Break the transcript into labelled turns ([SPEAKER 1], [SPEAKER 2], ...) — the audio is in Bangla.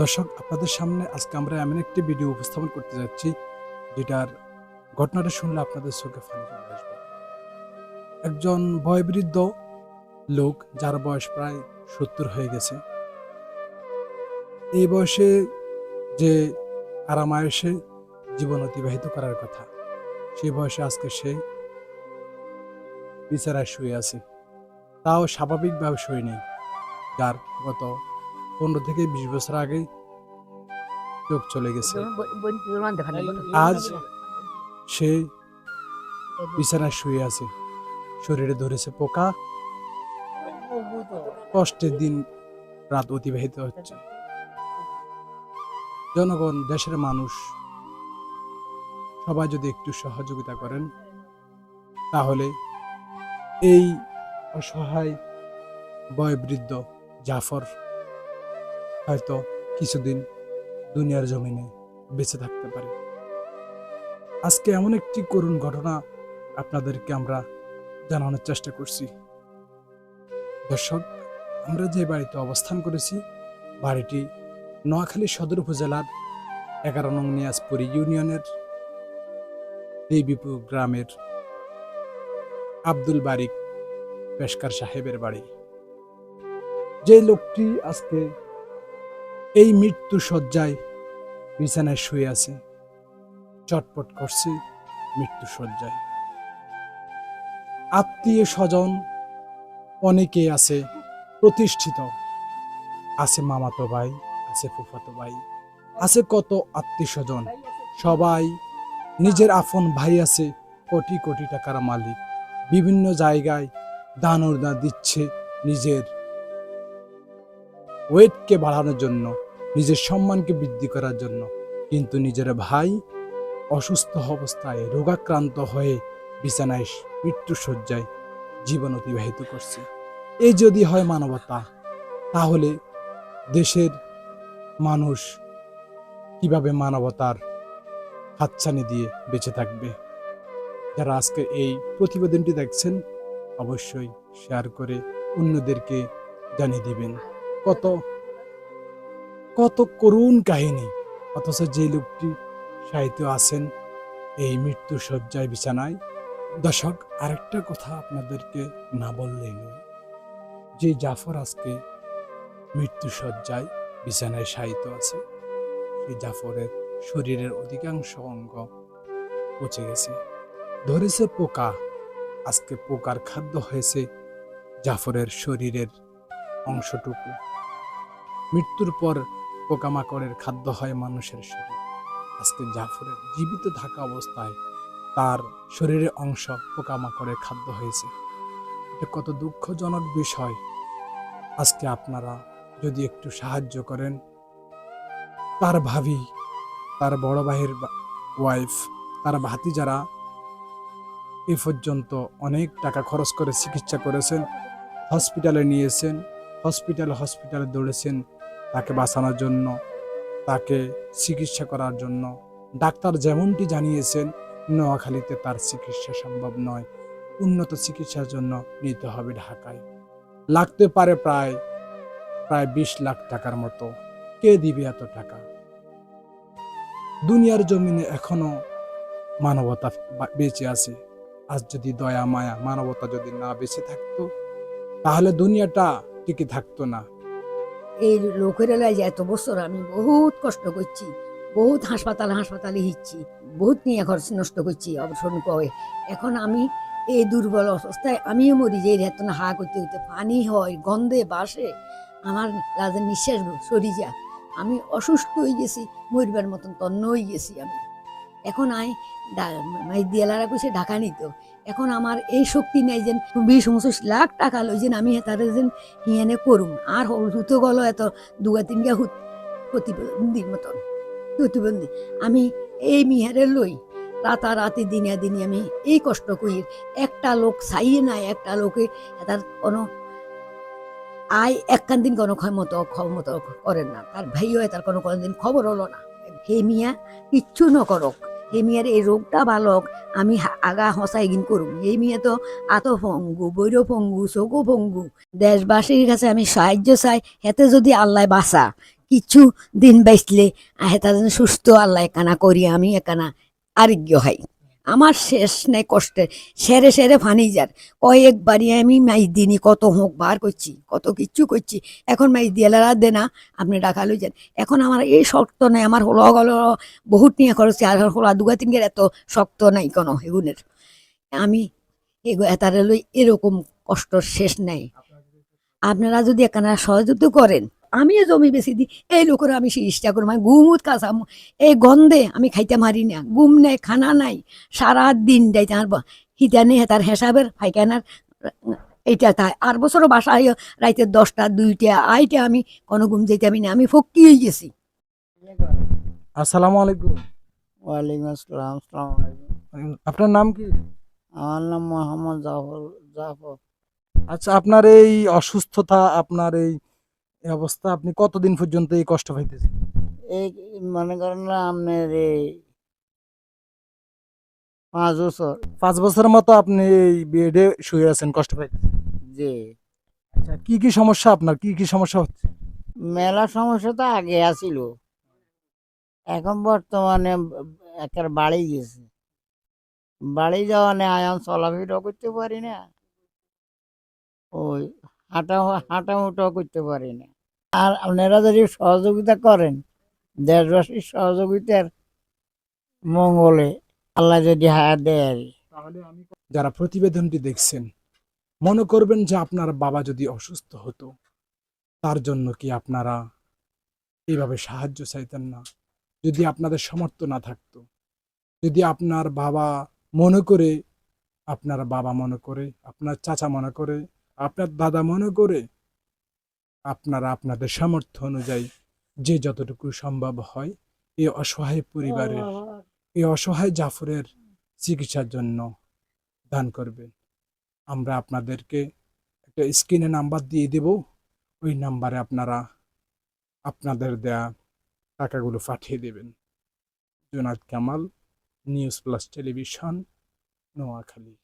[SPEAKER 1] দর্শক, আপনাদের সামনে আজকে আমরা এমন একটি ভিডিও উপস্থাপন করতে যাচ্ছি, যেটার ঘটনাটা শুনলে আপনাদের চোখে ফানি চলে আসবে। একজন বয়বৃদ্ধ লোক, যার বয়স প্রায় সত্তর হয়ে গেছে। এই বয়সে যে আরামায়সে জীবন অতিবাহিত করার কথা সেই বয়সে আজকে সে বিচারায় শুয়ে আছে। তাও স্বাভাবিকভাবে শুয়ে নেই, যার গত পনেরো থেকে বিশ বছর আগে চোখ চলে গেছে। আজ সে বিছানায় শুয়ে আছে শরীরে ধরেছে পোকা। কষ্টের দিন রাত অতিবাহিত হচ্ছে। জনগণ দেশের মানুষ সবাই যদি একটু সহযোগিতা করেন তাহলে এই অসহায় বয়বৃদ্ধ জাফর হয়তো কিছুদিন দুনিয়ার জমিনে বেঁচে থাকতে পারে। আজকে এমন একটি করুণ ঘটনা আপনাদেরকে আমরা জানানোর চেষ্টা করছি। দর্শক, আমরা যে বাড়িতে অবস্থান করেছি, বাড়িটি নোয়াখালী সদর উপজেলার এগারো নং নিয়াজপুরি ইউনিয়নের দেবীপুর গ্রামের আব্দুল বারিক পেশকার সাহেবের বাড়ি। যে লোকটি আজকে এই মৃত্যু শয্যায় বিছানায় শুয়ে আছে। চটপট করছে মৃত্যু শয্যায়। আত্মীয় স্বজন অনেকে আছে প্রতিষ্ঠিত। আছে মামাতো ভাই, আছে ফুফাতো ভাই, আছে কত আত্মীয় স্বজন। সবাই নিজের আপন ভাই আছে, কোটি কোটি টাকার মালিক। বিভিন্ন জায়গায় দান অনুদান দিচ্ছে নিজের ওয়েটকে বাড়ানোর জন্য, নিজের সম্মানকে বৃদ্ধি করার জন্য। কিন্তু নিজের ভাই অসুস্থ অবস্থায় রোগাক্রান্ত হয়ে বিছানায় মৃত্যু জীবন অতিবাহিত করছে। এই যদি হয় মানবতা, তাহলে দেশের মানুষ কীভাবে মানবতার হাতছানি দিয়ে বেঁচে থাকবে? যারা আজকে এই প্রতিবেদনটি দেখছেন, অবশ্যই শেয়ার করে অন্যদেরকে জানিয়ে দিবেন। কত কত করুণ কাহিনী। অথচ যে লোকটি সাহিত্য আছেন, এই মৃত্যু শয্যায় বিছানায়। দর্শক, আরেকটা কথা আপনাদেরকে না বললেই নয়। যে জাফর আজকে মৃত্যু শয্যায় বিছানায় সাহিত্য আছে, সেই জাফরের শরীরের অধিকাংশ অঙ্গ পচে গেছে। ধরেছে পোকা, আজকে পোকার খাদ্য হয়েছে জাফরের শরীরের অংশটুকু। মৃত্যুর পর পোকামাকড়ের খাদ্য হয় মানুষের শরীর। আজকে জাফরের জীবিত থাকা অবস্থায় তার শরীরের অংশ পোকামাকড়ের খাদ্য হয়েছে। এটা কত দুঃখজনক বিষয়। আজকে আপনারা যদি একটু সাহায্য করেন। তার ভাবি, তার বড় ভাইয়ের ওয়াইফ তার ভাতি যারা এ পর্যন্ত অনেক টাকা খরচ করে চিকিৎসা করেছেন হসপিটালে নিয়েছেন। হসপিটালে হসপিটালে দৌড়েছেন তাকে বাঁচানোর জন্য, তাকে চিকিৎসা করার জন্য। ডাক্তার যেমনটি জানিয়েছেন, নোয়াখালীতে তার চিকিৎসা সম্ভব নয়। উন্নত চিকিৎসার জন্য নিতে হবে ঢাকায়। লাগতে পারে প্রায় প্রায় বিশ লাখ টাকার মতো। কে দিবে এত টাকা? দুনিয়ার জমিনে এখনও মানবতা বেঁচে আছে। আজ যদি দয়া, মায়া, মানবতা যদি না বেঁচে থাকতো, তাহলে দুনিয়াটা টিকে থাকতো না।
[SPEAKER 2] এই লোকের এত বছর আমি বহুত কষ্ট করছি, বহুত হাসপাতাল হাসপাতালে হিচ্ছি, বহুত নিয়ে খরচ নষ্ট করছি অবসর কয়ে এখন আমি এই দুর্বল অবস্থায় আমিও মরি, যে এত হা করতে করতে পানি হয়, গন্ধে বাসে, আমার লাজের নিঃশ্বাস সরি যা আমি অসুস্থ হয়ে গেছি, মরিবার মতন তন্ন হয়ে গেছি আমি। এখন আই দিয়ালারা কইছে, ঢাকা নিত এখন আমার এই শক্তি নেই যে বিশ পঁচিশ লাখ টাকা লই যেন আমি তাদের যেন হিয়ানে করুম। আর হুতো গেল এত দুগা তিনগা হুত প্রতিবন্ধীর মতন, প্রতিবন্ধী। আমি এই মিহারে লই রাতারাতি দিনে দিনে আমি এই কষ্ট করি। একটা লোক চাইয়ে নাই, একটা লোকে তার কোনো আয় একখান দিন কোনো ক্ষমতা ক্ষমতা করেন না। তার ভাইও তার কোনো কোনো দিন খবর হলো না। হে মিয়া, কিচ্ছু নকরক। হে মিয়ার এই রোগটা ভালক আমি আগা হসাই গিন করুম। এই মিয়া তো আত ভঙ্গু বৈর ভঙ্গু চকু ভঙ্গু দেশবাসীর কাছে আমি সাহায্য চাই, হেতে যদি আল্লাহ বাসা কিছু দিন বাইসলে হেতা যেন সুস্থ আল্লাহ একানা করি, আমি একানা আরোগ্য হয় আমার শেষ নাই কষ্টের। সেরে সেরে ফানি যার। কয়েকবারই আমি মাইজ দিনই কত হোক বার করছি, কত কিচ্ছু করছি। এখন মাইজ দিয়ালারা দে না, আপনি ডাকা লই যান। এখন আমার এই শক্ত নাই, আমার হলো গল বহুত নিয়ে খরচ আর হলা দুগা তিনগের এত শক্ত নাই কোনো এগুনের। আমি এগো এতারে লই এরকম কষ্ট শেষ নাই। আপনারা যদি এখানে সহযোগিতা করেন আমিও জমি বেশি দিই এই লোকের আমি চিকিৎসা করি মানে গুমুত কাঁচা এই গন্ধে আমি খাইতে মারি না গুম নাই খানা নাই সারা দিন দেয় তার হিতা নেই তার হিসাবের ফাইকানার এইটা তাই আর বছরও বাসায় রাইতে দশটা দুইটা আইটা আমি কোনো ঘুম যেতে আমি না আমি ফক্কি হয়ে গেছি।
[SPEAKER 1] আসসালামু আলাইকুম।
[SPEAKER 3] ওয়ালাইকুম আসসালাম আসসালামু আলাইকুম।
[SPEAKER 1] আপনার নাম কি?
[SPEAKER 3] আমার নাম মোহাম্মদ জাফর জাফর।
[SPEAKER 1] আচ্ছা আপনার এই অসুস্থতা আপনার এই এই অবস্থা? আপনি কতদিন পর্যন্ত এই কষ্ট পাইতেছেন?
[SPEAKER 3] এই মনে করেন না আপনার এই পাঁচ বছর।
[SPEAKER 1] পাঁচ বছরের মতো আপনি এই বেডে শুয়ে আছেন কষ্ট পাইতেছেন?
[SPEAKER 3] যে
[SPEAKER 1] আচ্ছা কি কি সমস্যা আপনার? কি কি সমস্যা হচ্ছে?
[SPEAKER 3] মেলা সমস্যা তো আগে আসিল এখন বর্তমানে একের বাড়ি গেছে। বাড়ি যাওয়া নেই আয়াম চলাফেরা করতে পারি না। ওই হাঁটা হাঁটামুটাও করতে পারি না আর আপনারা যদি সহযোগিতা করেন, দেশবাসীর সহযোগিতার মঙ্গলে আল্লাহ যদি হায়া দেয় আর।
[SPEAKER 1] যারা প্রতিবেদনটি দেখছেন, মনে করবেন যে আপনার বাবা যদি অসুস্থ হতো, তার জন্য কি আপনারা এইভাবে সাহায্য চাইতেন না যদি আপনাদের সামর্থ্য না থাকতো, যদি আপনার বাবা মনে করে, আপনার বাবা মনে করে, আপনার চাচা মনে করে আপনার দাদা মনে করে আপনারা আপনাদের সামর্থ্য অনুযায়ী যে যতটুকু সম্ভব হয় এই অসহায় পরিবারের এই অসহায় জাফরের চিকিৎসার জন্য দান করবেন। আমরা আপনাদেরকে একটা স্ক্রিনে নাম্বার দিয়ে দেব। ওই নাম্বারে আপনারা আপনাদের দেয়া টাকাগুলো পাঠিয়ে দেবেন। Jonad Kamal news plus television Noakhali.